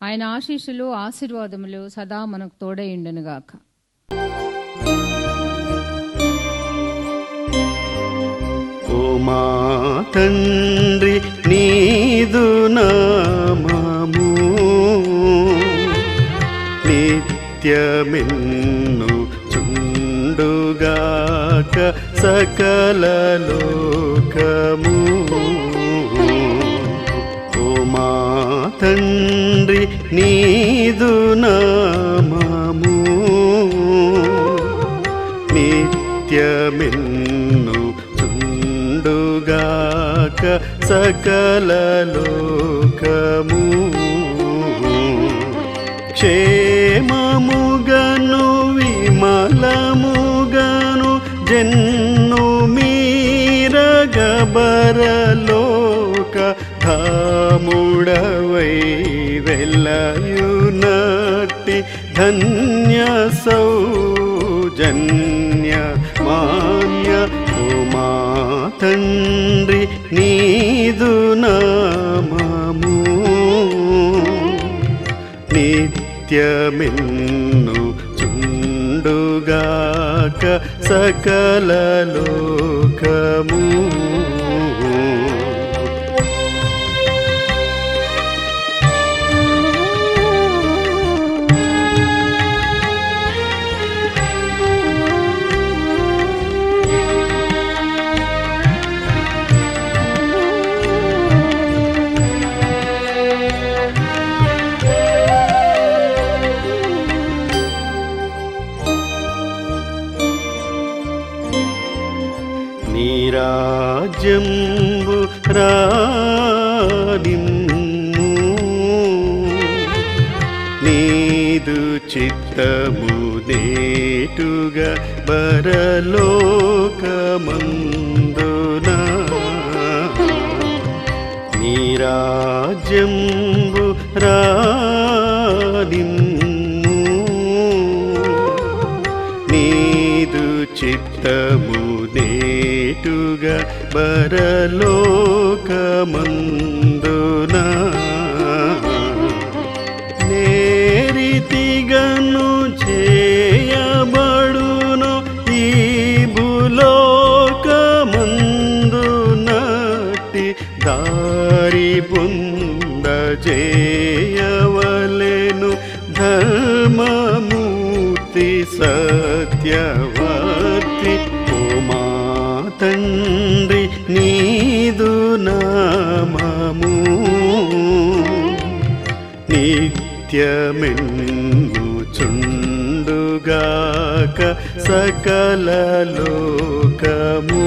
ఆయన ఆశీస్సులు ఆశీర్వాదములు సదా మనకు తోడైండునుగాక ఓ మా తండ్రి నీదు నామము నిత్యమిన్ను చుండుగాక సకల లోకము. ఓ మా తండ్రి తండ్రి నీదు నామము నిత్యమిన్ను చుండుగాక సకల లోకము. క్షేమముగను విమలముగను జన్ను మీరగబరలోక ధాముడవై వెల్లయునట్టి ధన్య సౌజన్య మాన్య ఉమా తండ్రి నీదు నామము. నిత్యమిన్ను చుండుగాక సకల నీదు చిత్తము నేటుగా బరలోకమందున నీరాజ్యంబు రానిమ్ము నీదు చిత్తము నేటుగా బరలోకమందునా చేయవలేను ధర్మమూర్తి సత్యవర్తి. ఓ మా తండ్రి నీదు నామము. నిత్యమెన్ను చుండుగాక సకల లోకము.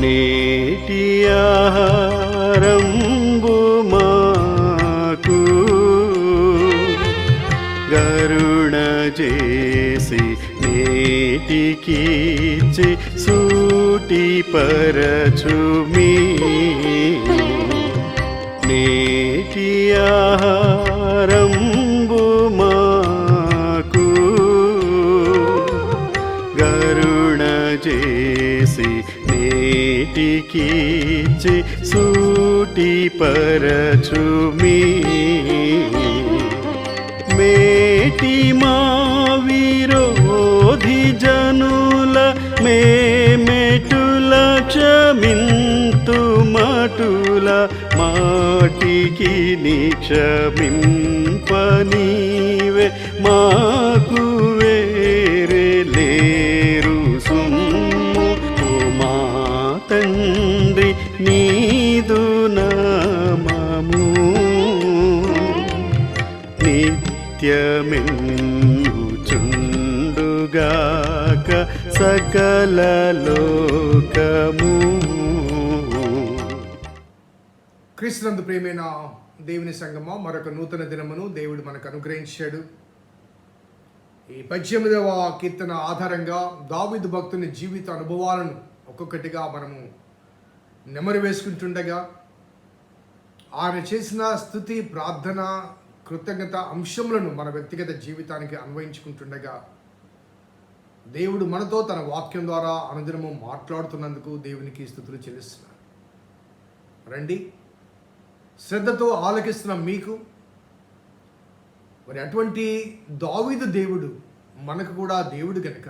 నేటి ఆహారంబు మాకు గరుణ చేసి నేటికిచ్చి సూటి పరచుమీ నేటి ఆహారంబు మాకు గరుణ చేసి నేటికిచ్చి సూటి పరచుమీ మేటి మా విరోధి జనుల మేమెటుల క్షమింతు మటుల మాటికి నిక్షమింపనీవే మాకువే నిత్యమిన్నుచుండుగాక సకల లోకము. క్రీస్తునందు ప్రేమైన దేవుని సంగమ మరొక నూతన దినమును దేవుడు మనకు అనుగ్రహించాడు. ఈ పద్దెనిమిదవ కీర్తన ఆధారంగా దావిదు భక్తుని జీవిత అనుభవాలను ఒక్కొక్కటిగా మనము నెమరు వేసుకుంటుండగా ఆయన చేసిన స్థుతి ప్రార్థన కృతజ్ఞత అంశములను మన వ్యక్తిగత జీవితానికి అన్వయించుకుంటుండగా దేవుడు మనతో తన వాక్యం ద్వారా అనుదినము మాట్లాడుతున్నందుకు దేవునికి స్థుతులు చెల్లిస్తున్నాను. రండి. శ్రద్ధతో ఆలకిస్తున్న మీకు మరి అటువంటి దావీదు దేవుడు మనకు కూడా దేవుడు కనుక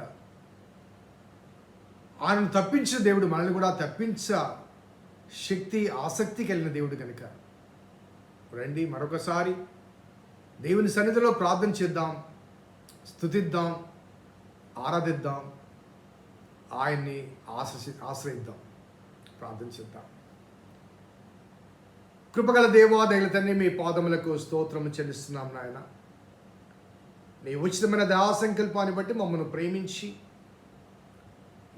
ఆయనను తప్పించిన దేవుడు మనల్ని కూడా తప్పించ శక్తి ఆసక్తి కలిగిన దేవుడు కనుక రండి మరొకసారి. దేవుని సన్నిధిలో ప్రార్థన చేద్దాం స్థుతిద్దాం ఆరాధిద్దాం ఆయన్ని ఆశ్రసి ఆశ్రయిద్దాం. ప్రార్థన చేద్దాం. కృపగల దేవా మీ పాదములకు స్తోత్రము చెల్లిస్తున్నాం నాయన. నీ ఉచితమైన దయా సంకల్పాన్ని బట్టి మమ్మల్ని ప్రేమించి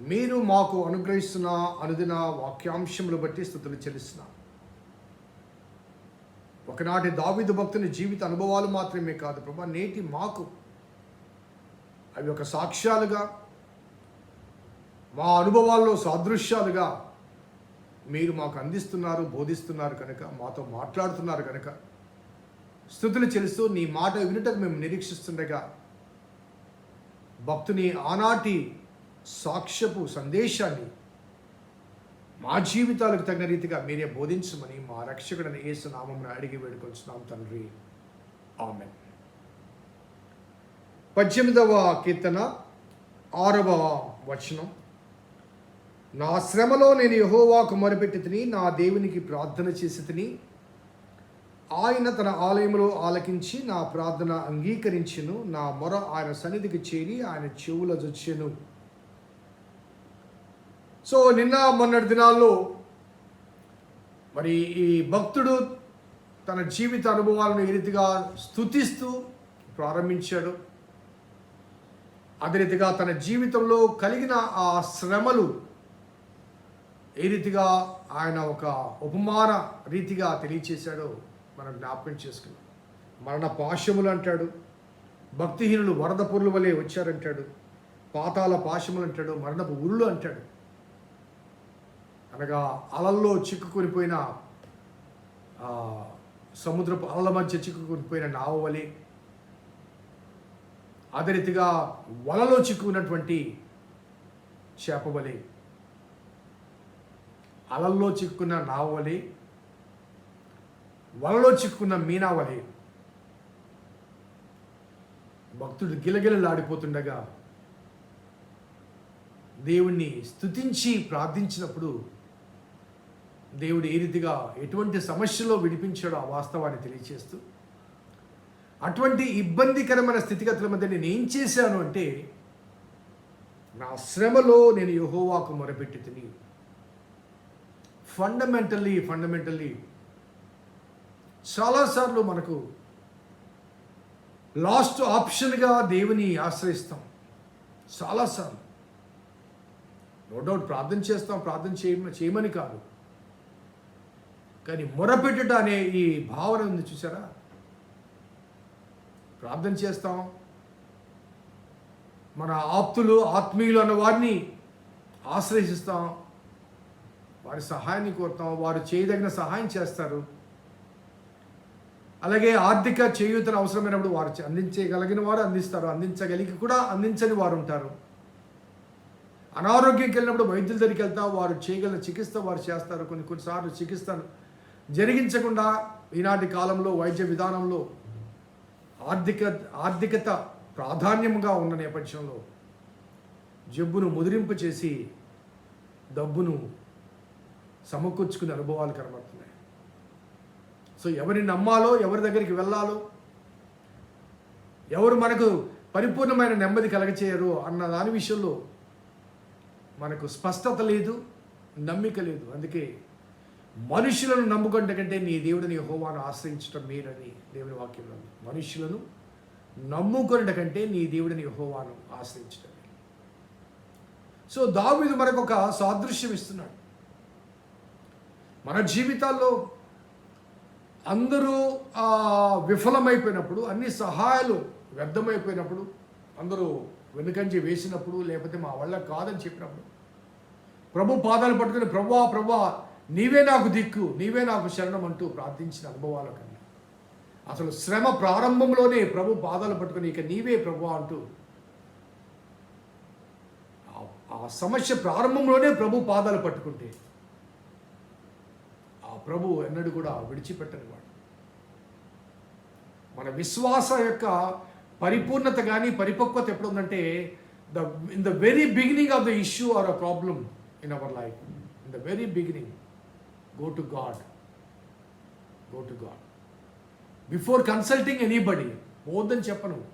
మీరు మాకు అనుగ్రహిస్తున్న అనుదిన వాక్యాంశములు బట్టి స్థుతులు చెల్లిస్తున్నాం. ఒకనాటి దావిదు భక్తుని జీవిత అనుభవాలు మాత్రమే కాదు ప్రభా నేటి మాకు అవి ఒక సాక్ష్యాలుగా మా అనుభవాల్లో సాదృశ్యాలుగా మీరు మాకు అందిస్తున్నారు బోధిస్తున్నారు కనుక మాతో మాట్లాడుతున్నారు కనుక స్థుతులు చెలుస్తూ నీ మాట వినుటకు మేము నిరీక్షిస్తుండగా భక్తుని ఆనాటి సాక్ష్యపు సందేశాన్ని మా జీవితాలకు తగిన రీతిగా మీరే బోధించమని మా రక్షకుడిని యేసు నామమున అడిగి వేడుకొచ్చున్నాం తండ్రి. ఆమె పద్దెనిమిదవ కీర్తన ఆరవ వచనం. నా శ్రమలో నేను యహోవాకు మొరపెట్టి తిని నా దేవునికి ప్రార్థన చేసి తిని ఆయన తన ఆలయంలో ఆలకించి నా ప్రార్థన అంగీకరించెను. నా మొర ఆయన సన్నిధికి చేరి ఆయన చెవుల జొచ్చెను. సో నిన్న మొన్నటి దినాల్లో మరి ఈ భక్తుడు తన జీవిత అనుభవాలను ఏ రీతిగా స్థుతిస్తూ ప్రారంభించాడు అదే రీతిగా తన జీవితంలో కలిగిన ఆ శ్రమలు ఏ రీతిగా ఆయన ఒక ఉపమాన రీతిగా తెలియచేశాడో మనం జ్ఞాపకం చేసుకున్నాం మరణ పాశములు అంటాడు భక్తిహీనులు వరద పొరుల వలె వచ్చారంటాడు పాతాల పాశములు అంటాడు మరణపు ఉరులు అంటాడు. అనగా అలల్లో చిక్కుకొనిపోయిన సముద్రపు అలల మధ్య చిక్కుకొనిపోయిన నావ వలె అదే రీతిగా వలలో చిక్కుకున్నటువంటి చేప వలె అలల్లో చిక్కుకున్న నావ వలె వలలో చిక్కుకున్న మీనా వలె భక్తుడు గిలగిలలాడిపోతుండగా దేవుణ్ణి స్తుతించి ప్రార్థించినప్పుడు దేవుడు ఏ రీతిగా ఎటువంటి సమస్యలో విడిపించాడో ఆ వాస్తవాన్ని తెలియచేస్తూ అటువంటి ఇబ్బందికరమైన స్థితిగతుల మధ్య నేను ఏం చేశాను అంటే నా శ్రమలో నేను యహోవాకు మొరపెట్టి తిని ఫండమెంటల్లీ ఫండమెంటల్లీ చాలాసార్లు మనకు లాస్ట్ ఆప్షన్గా దేవుని ఆశ్రయిస్తాం. చాలాసార్లు నో డౌట్ ప్రార్థన చేస్తాం ప్రార్థన చేయ చేయమని కాదు. కానీ మొరపెట్టుట అనే ఈ భావన ఉంది చూసారా ప్రార్థన చేస్తాం. మన ఆప్తులు ఆత్మీయులు అన్న వారిని ఆశ్రయిస్తాం. వారి సహాయాన్ని కోరుతాం. వారు చేయదగిన సహాయం చేస్తారు. అలాగే ఆర్థిక చేయూతను అవసరమైనప్పుడు వారు అందించగలిగిన వారు అందిస్తారు. అందించగలిగి కూడా అందించని వారు ఉంటారు. అనారోగ్యంకి వెళ్ళినప్పుడు వైద్యుల దగ్గరికి వెళ్తా. వారు చేయగలిగిన చికిత్స వారు చేస్తారు. కొన్ని కొన్నిసార్లు చికిత్స జరిగించకుండా ఈనాటి కాలంలో వైద్య విధానంలో ఆర్థిక ఆర్థికత ప్రాధాన్యంగా ఉన్న నేపథ్యంలో జబ్బును ముదిరింపు చేసి డబ్బును సమకూర్చుకునే అనుభవాలు కనబడుతున్నాయి. సో ఎవరిని నమ్మాలో ఎవరి దగ్గరికి వెళ్ళాలో ఎవరు మనకు పరిపూర్ణమైన నెమ్మది కలగచేయరు అన్న దాని విషయంలో మనకు స్పష్టత లేదు నమ్మిక లేదు. అందుకే మనుషులను నమ్ముకుంటే కంటే నీ దేవుడిని హోవాను ఆశ్రయించడం మేలని దేవుని వాక్యంలో మనుషులను నమ్ముకొనట కంటే నీ దేవుడిని హోవాను ఆశ్రయించడం సో దావీదు మనకు ఒక సాదృశ్యం ఇస్తున్నాడు. మన జీవితాల్లో అందరూ విఫలమైపోయినప్పుడు అన్ని సహాయాలు వ్యర్థమైపోయినప్పుడు అందరూ వెనుకంజి వేసినప్పుడు లేకపోతే మా వల్ల కాదని చెప్పినప్పుడు ప్రభు పాదాలు పట్టుకుని ప్రభా ప్రభా నీవే నాకు దిక్కు నీవే నాకు శరణం అంటూ ప్రార్థించిన అనుభవాలు కన్నా. అసలు శ్రమ ప్రారంభంలోనే ప్రభు పాదాలు పట్టుకుని ఇక నీవే ప్రభు అంటూ ఆ- సమస్య ప్రారంభంలోనే ప్రభు పాదాలు పట్టుకుంటే ఆ ప్రభు ఎన్నడూ కూడా విడిచిపెట్టని వాడు. మన విశ్వాస యొక్క పరిపూర్ణత కానీ పరిపక్వత ఎప్పుడు ఉందంటే the in the very beginning of the issue or a problem in our life in the very beginning go to God go to God before consulting anybody పోద్దని చెప్పను.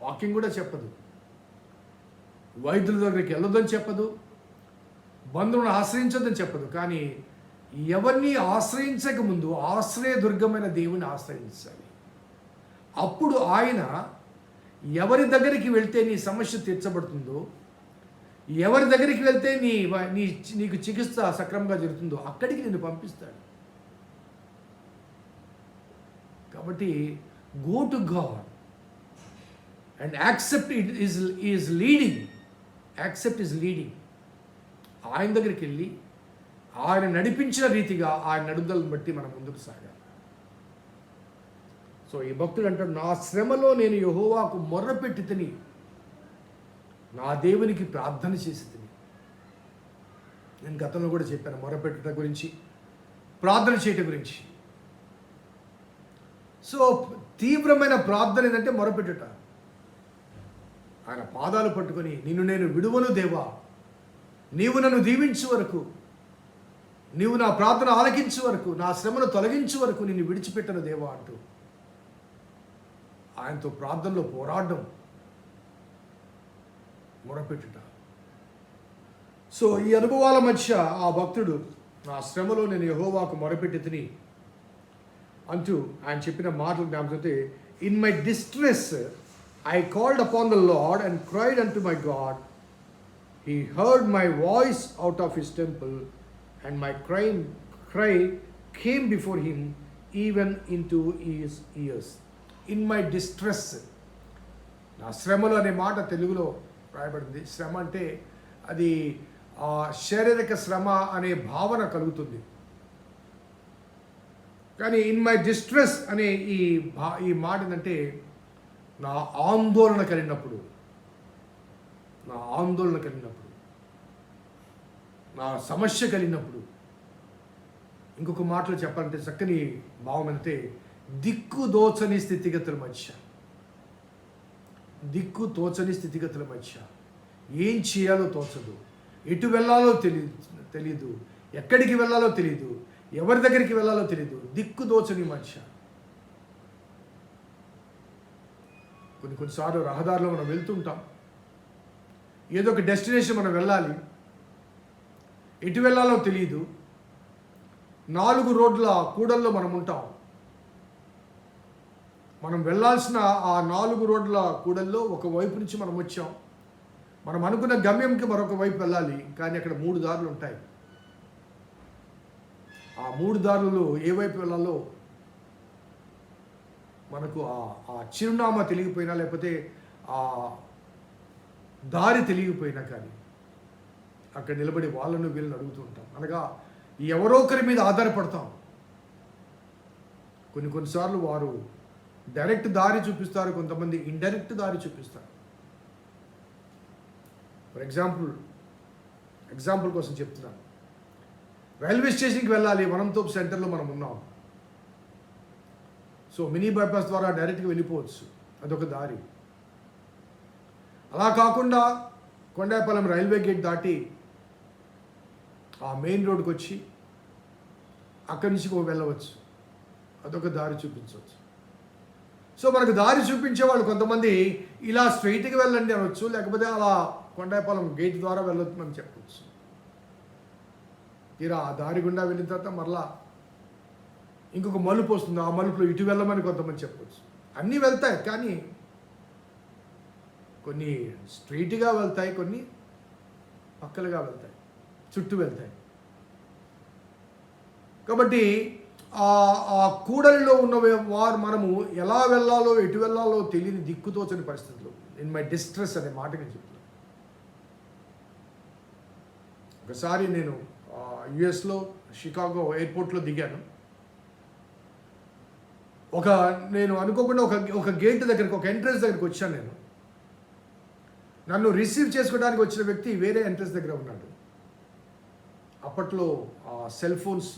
వాకింగ్ కూడా చెప్పదు. వైద్యుల దగ్గరికి వెళ్ళొద్దని చెప్పదు. బంధువులను ఆశ్రయించొద్దని చెప్పదు. కానీ ఎవరిని ఆశ్రయించక ముందు ఆశ్రయదుర్గమైన దేవుని ఆశ్రయించాలి. అప్పుడు ఆయన ఎవరి దగ్గరికి వెళ్తే నీ సమస్య తీర్చబడుతుందో ఎవరి దగ్గరికి వెళ్తే నీ నీ నీకు చికిత్స సక్రమంగా జరుగుతుందో అక్కడికి నిన్ను పంపిస్తాడు. కాబట్టి go to God and accept it is is leading accept is leading ఆయన దగ్గరికి వెళ్ళి ఆయన నడిపించిన రీతిగా ఆయన నడుదలను బట్టి మనం ముందుకు సాగాలి. సో ఈ భక్తుడు అంటాడు నా శ్రమలో నేను యహోవాకు మొర్రపెట్టి తిని నా దేవునికి ప్రార్థన చేసి తిని నేను గతంలో కూడా చెప్పాను మొరపెట్టుట గురించి ప్రార్థన చేయటం గురించి. సో తీవ్రమైన ప్రార్థన ఏంటంటే మొరపెట్టుట. ఆయన పాదాలు పట్టుకొని నిన్ను నేను విడువను దేవా. నీవు నన్ను దీవించు వరకు నీవు నా ప్రార్థన ఆలకించు వరకు నా శ్రమను తొలగించు వరకు నిన్ను విడిచిపెట్టను దేవా అంటూ. ఆయనతో ప్రార్థనలో పోరాడడం మొరపెట్టుట. సో ఈ అనుభవాల మధ్య ఆ భక్తుడు నా శ్రమలో నేను యహోవాకు మొరపెట్టి తిని అంటూ ఆయన చెప్పిన మాటలు జ్ఞాపకతే in my distress I called upon the Lord and cried unto my God he heard my voice out of his temple and my crime cry came before him even into his ears in my distress నా శ్రమలు అనే మాట తెలుగులో రాయబడింది. శ్రమ అంటే అది ఆ, శారీరక శ్రమ అనే భావన కలుగుతుంది. కానీ ఇన్ మై డిస్ట్రెస్ అనే ఈ భా ఈ మాట ఏంటంటే నా ఆందోళన కలిగినప్పుడు నా ఆందోళన కలిగినప్పుడు నా సమస్య కలిగినప్పుడు ఇంకొక మాటలో చెప్పాలంటే చక్కని భావం అంటే దిక్కు దోచని స్థితిగతుల మధ్య. దిక్కు తోచని స్థితిగతుల మధ్య ఏం చేయాలో తోచదు. ఎటు వెళ్ళాలో తెలియదు తెలియదు ఎక్కడికి వెళ్ళాలో తెలియదు ఎవరి దగ్గరికి వెళ్ళాలో తెలియదు దిక్కు దోచని మధ్య. కొన్ని కొన్నిసార్లు రహదారిలో మనం వెళ్తుంటాం. ఏదో ఒక డెస్టినేషన్ మనం వెళ్ళాలి. ఎటు వెళ్ళాలో తెలియదు నాలుగు రోడ్ల కూడల్లో మనం ఉంటాం. మనం వెళ్ళాల్సిన ఆ నాలుగు రోడ్ల కూడల్లో ఒక వైపు నుంచి మనం వచ్చాం. మనం అనుకున్న గమ్యంకి మరొక వైపు వెళ్ళాలి కానీ అక్కడ మూడు దారులు ఉంటాయి. ఆ మూడు దారులు ఏ వైపు వెళ్ళాలో మనకు ఆ ఆ చిరునామా తెలియకపోయినా లేకపోతే ఆ దారి తెలియకపోయినా కానీ అక్కడ నిలబడి వాళ్ళను వీళ్ళని అడుగుతూ ఉంటాం. అనగా ఎవరో ఒకరి మీద ఆధారపడతాం. కొన్ని కొన్నిసార్లు వారు డైరెక్ట్ దారి చూపిస్తారు కొంతమంది ఇండైరెక్ట్ దారి చూపిస్తారు. ఫర్ ఎగ్జాంపుల్ ఎగ్జాంపుల్ కోసం చెప్తున్నాను రైల్వే స్టేషన్కి వెళ్ళాలి మనంతో సెంటర్లో మనం ఉన్నాం. సో మినీ బైపాస్ ద్వారా డైరెక్ట్గా వెళ్ళిపోవచ్చు. అదొక దారి. అలా కాకుండా కొండాపాలెం రైల్వే గేట్ దాటి ఆ మెయిన్ రోడ్కి వచ్చి అక్కడి నుంచి వెళ్ళవచ్చు. అదొక దారి చూపించవచ్చు. సో మనకు దారి చూపించే వాళ్ళు కొంతమంది ఇలా స్ట్రైట్కి వెళ్ళండి అనొచ్చు లేకపోతే అలా కొండాయపాలెం గేట్ ద్వారా వెళ్ళొచ్చు అని చెప్పవచ్చు తీరా ఆ దారి గుండా వెళ్ళిన తర్వాత మరలా ఇంకొక మలుపు వస్తుంది ఆ మలుపులో ఇటు వెళ్ళమని కొంతమంది చెప్పవచ్చు అన్నీ వెళ్తాయి కానీ కొన్ని స్ట్రైట్గా వెళ్తాయి కొన్ని పక్కలుగా వెళ్తాయి చుట్టూ వెళ్తాయి. కాబట్టి ఆ కూడలిలో ఉన్న వారు మనము ఎలా వెళ్ళాలో ఎటు వెళ్ళాలో తెలియని దిక్కుతోచని పరిస్థితులు. ఇన్ మై డిస్ట్రెస్ అనే మాటకి చెప్తున్నాను ఒకసారి నేను యుఎస్లో షికాగో ఎయిర్పోర్ట్లో దిగాను. ఒక నేను అనుకోకుండా ఒక ఒక గేట్ దగ్గరికి ఒక ఎంట్రన్స్ దగ్గరికి వచ్చాను నేను. నన్ను రిసీవ్ చేసుకోవడానికి వచ్చిన వ్యక్తి వేరే ఎంట్రన్స్ దగ్గర ఉన్నాడు. అప్పట్లో ఆ cell phones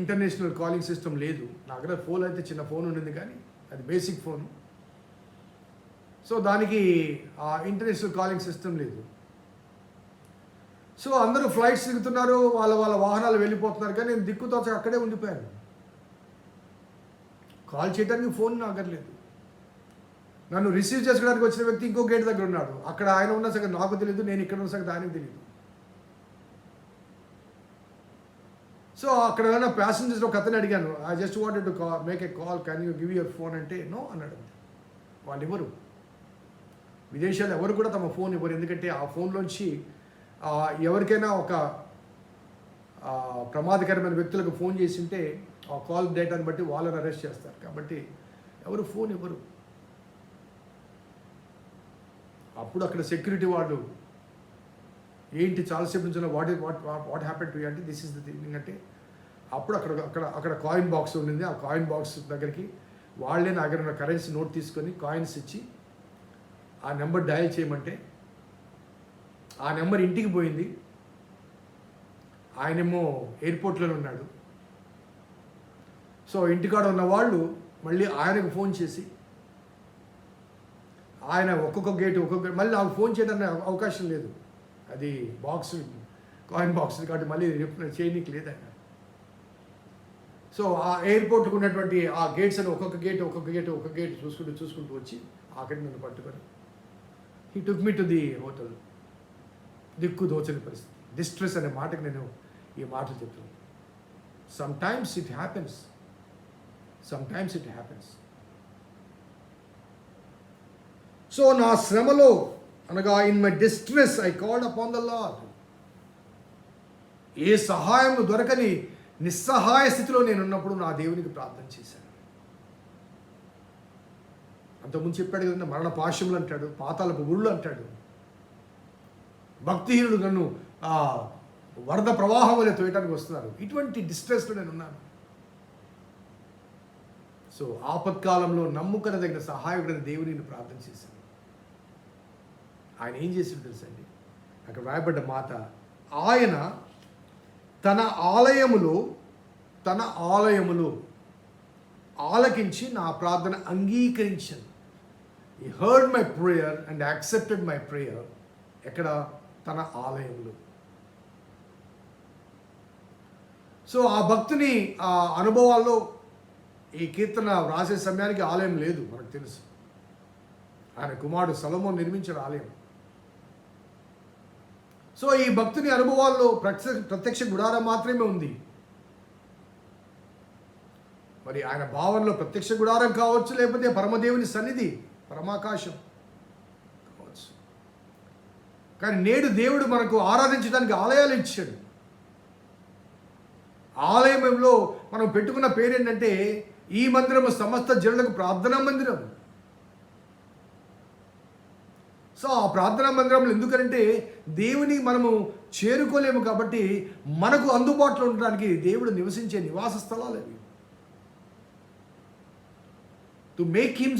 international calling system లేదు. నా దగ్గర ఫోన్ అయితే చిన్న ఫోన్ ఉండింది కానీ అది బేసిక్ ఫోన్. సో దానికి ఆ ఇంటర్నేషనల్ కాలింగ్ సిస్టమ్ లేదు. సో అందరూ ఫ్లైట్స్ దిగుతున్నారు వాళ్ళ వాళ్ళ వాహనాలు వెళ్ళిపోతున్నారు కానీ నేను దిక్కుతోచ అక్కడే ఉండిపోయాను. కాల్ చేయడానికి ఫోన్ నా దగ్గర లేదు నన్ను రిసీవ్ చేసుకోవడానికి వచ్చిన వ్యక్తి ఇంకో గేట్ దగ్గర ఉన్నాడు. అక్కడ ఆయన ఉన్న సంగతి నాకు తెలియదు నేను ఇక్కడ ఉన్న సంగతి ఆయనకు తెలియదు సో అక్కడ ఏమైనా ప్యాసింజర్స్ ఒక అతను అడిగాను I just wanted to call make a call can you give your phone అంటే నో అన్నాడు. వాళ్ళు ఎవరు? విదేశాలు ఎవరు కూడా తమ ఫోన్ ఇవ్వరు. ఎందుకంటే ఆ ఫోన్లోంచి ఎవరికైనా ఒక ప్రమాదకరమైన వ్యక్తులకు ఫోన్ చేసింటే ఆ కాల్ డేటాని బట్టి వాళ్ళని అరెస్ట్ చేస్తారు. కాబట్టి ఎవరు ఫోన్ ఇవ్వరు. అప్పుడు అక్కడ సెక్యూరిటీ వాళ్ళు ఏంటి చాలాసేపు నుంచి what what what happen to అంటే దిస్ ఇస్ ద థింగ్ అంటే అప్పుడు అక్కడ అక్కడ అక్కడ కాయిన్ బాక్స్ ఉండింది. ఆ కాయిన్ బాక్స్ దగ్గరికి వాళ్ళే నా దగ్గర ఉన్న కరెన్సీ నోట్ తీసుకొని కాయిన్స్ ఇచ్చి ఆ నెంబర్ డయల్ చేయమంటే ఆ నెంబర్ ఇంటికి పోయింది. ఆయనేమో ఎయిర్పోర్ట్లోనే ఉన్నాడు. సో ఇంటికాడ ఉన్న వాళ్ళు మళ్ళీ ఆయనకు ఫోన్ చేసి ఆయన ఒక్కొక్క గేట్ ఒక్కొక్క మళ్ళీ నాకు ఫోన్ చేయడానికి అవకాశం లేదు. అది బాక్స్ కాయిన్ బాక్స్ కాబట్టి మళ్ళీ రిప్లై చేయనీకి లేదు? ఆయన సో ఆ ఎయిర్పోర్ట్కి ఉన్నటువంటి ఆ గేట్స్ అని ఒక్కొక్క గేట్ ఒక్కొక్క గేట్ ఒక్కొక్క గేట్ చూసుకుంటూ చూసుకుంటూ వచ్చి అక్కడి నన్ను పట్టుకొని. He took me to the hotel దిక్కు దోచని పరిస్థితి. డిస్ట్రెస్ అనే మాటకు నేను ఈ మాటలు చెప్తున్నాను sometimes it happens sometimes it happens so నా శ్రమలో అనగా in my distress I called upon the Lord ఏ సహాయం దొరకని నిస్సహాయ స్థితిలో నేను ఉన్నప్పుడు నా దేవునికి ప్రార్థన చేశాను. అంతకుముందు చెప్పాడు కదండి మరణ పాశములు అంటాడు పాతాలపు గుళ్ళు అంటాడు. భక్తిహీనుడు నన్ను ఆ వరద ప్రవాహం వల్ల తోయటానికి వస్తున్నారు. ఇటువంటి డిస్ట్రెస్లో నేను ఉన్నాను సో ఆపత్కాలంలో నమ్ముకనదగిన సహాయకుడైన దేవుని ప్రార్థన చేశాను. ఆయన ఏం చేసిండు తెలుసండి అక్కడ రాయబడ్డ మాట ఆయన తన ఆలయములో తన ఆలయములో ఆలకించి నా ప్రార్థన అంగీకరించాను. He heard my prayer and accepted my prayer ఎక్కడ? తన ఆలయంలో సో ఆ భక్తుని ఆ అనుభవాల్లో ఈ కీర్తన వ్రాసే సమయానికి ఆలయం లేదు మనకు తెలుసు. ఆయన కుమారుడు సలమో నిర్మించిన ఆలయం. సో ఈ భక్తుని అనుభవాల్లో ప్రత్యక్ష ప్రత్యక్ష గుడారం మాత్రమే ఉంది. మరి ఆయన భావనలో ప్రత్యక్ష గుడారం కావచ్చు లేకపోతే పరమదేవుని సన్నిధి పరమాకాశం కావచ్చు. కానీ నేడు దేవుడు మనకు ఆరాధించడానికి ఆలయాలు ఇచ్చాడు. ఆలయంలో మనం పెట్టుకున్న పేరేంటంటే ఈ మందిరము సమస్త జనులకు ప్రార్థనా మందిరం సో ఆ ప్రార్థనా మందిరంలో ఎందుకంటే దేవుని మనము చేరుకోలేము కాబట్టి మనకు అందుబాటులో ఉండడానికి దేవుడు నివసించే నివాస స్థలాలు అవి. To make him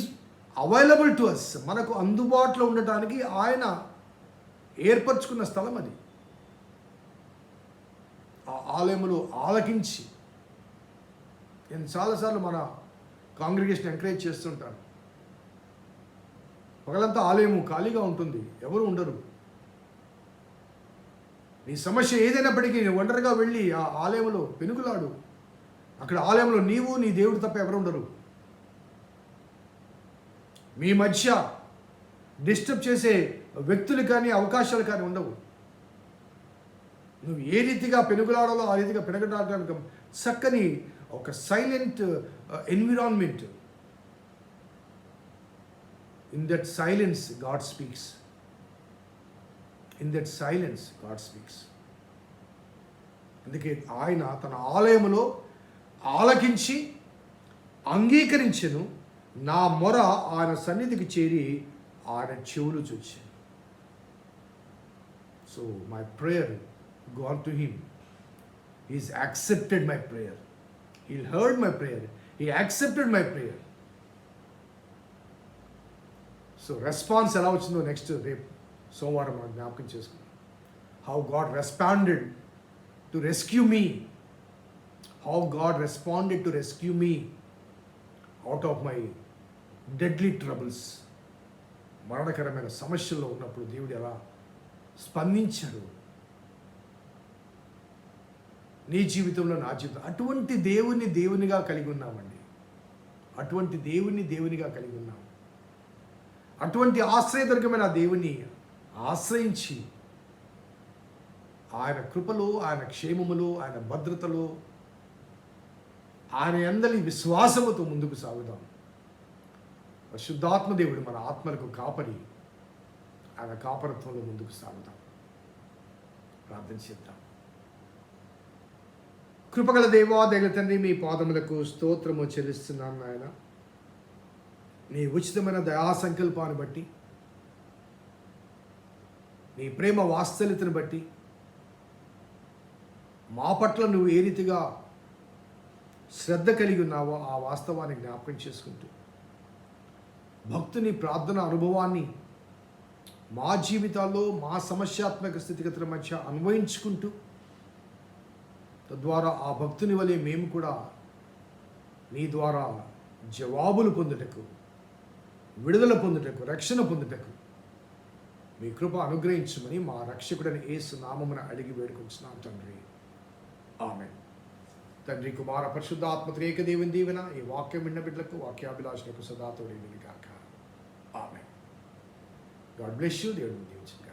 available to us మనకు అందుబాటులో ఉండటానికి ఆయన ఏర్పరచుకున్న స్థలం అది. ఆ ఆలయములు ఆలకించి. నేను చాలాసార్లు మన కాంగ్రిగేషన్ ఎంకరేజ్ చేస్తుంటాను. పగలంతా ఆలయము ఖాళీగా ఉంటుంది. ఎవరు ఉండరు. నీ సమస్య ఏదైనప్పటికీ నువ్వు ఒంటరిగా వెళ్ళి ఆ ఆలయంలో పెనుకులాడు అక్కడ ఆలయంలో నీవు నీ దేవుడు తప్ప ఎవరు ఉండరు. మీ మధ్య డిస్టర్బ్ చేసే వ్యక్తులు కానీ అవకాశాలు కానీ ఉండవు. నువ్వు ఏ రీతిగా పెనుగులాడాలో ఆ రీతిగా పెనగడానికి చక్కని ఒక silent environment uh, in that silence God speaks in that silence God speaks అందుకే ఆయన తన ఆలయములో ఆలకించి అంగీకరించెను నా మొర ఆయన సన్నిధికి చేరి ఆయన చెవులు చూచాను so my prayer gone to him. He's accepted my prayer. He heard my prayer. He accepted my prayer. So response ఎలా వచ్చిందో నెక్స్ట్ రేపు సోమవారం మనం జ్ఞాపకం చేసుకుంది. How God responded to rescue me how God responded to rescue me out of my deadly troubles మరణకరమైన సమస్యల్లో ఉన్నప్పుడు దేవుడు ఎలా స్పందించాడు? నీ జీవితంలో నా జీవితం అటువంటి దేవుని దేవునిగా కలిగి ఉన్నామండి. అటువంటి దేవుని దేవునిగా కలిగి ఉన్నాం. అటువంటి ఆశ్రయదుర్గమైన దేవుని ఆశ్రయించి ఆయన కృపలో ఆయన క్షేమములో ఆయన భద్రతలో ఆయన అందరి విశ్వాసముతో ముందుకు సాగుదాం. శుద్ధాత్మ దేవుడు మన ఆత్మలకు కాపరి. ఆయన కాపరత్వంలో ముందుకు సాగుదాం. ప్రార్థన చేద్దాం. కృపగల దేవా దగల తండ్రి మీ పాదములకు స్తోత్రము చెల్లిస్తున్నాను నాయన. నీ ఉచితమైన దయా సంకల్పాన్ని బట్టి నీ ప్రేమ వాత్సల్యతను బట్టి మా పట్ల నువ్వు ఏ రీతిగా శ్రద్ధ కలిగి ఉన్నావో ఆ వాస్తవాన్ని జ్ఞాపకం చేసుకుంటూ భక్తుని ప్రార్థన అనుభవాన్ని మా జీవితాల్లో మా సమస్యాత్మక స్థితిగతుల మధ్య అన్వయించుకుంటూ తద్వారా ఆ భక్తుని వలె మేము కూడా నీ ద్వారా జవాబులు పొందుటకు విడుదల పొందుటకు రక్షణ పొందుటకు. మీ కృప అనుగ్రహించమని మా రక్షకుడని ఏసు నామమున అడిగి వేడుకుంటున్నాం తండ్రి. ఆమె తండ్రి కుమార పరిశుద్ధాత్మ త్రేక దేవుని దీవెన ఈ వాక్యం విన్న బిడ్డలకు వాక్యాభిలాషులకు సదాతోడి కాక ఆమె గాడ్ బ్లెస్ యూ దేవుని దీవించగా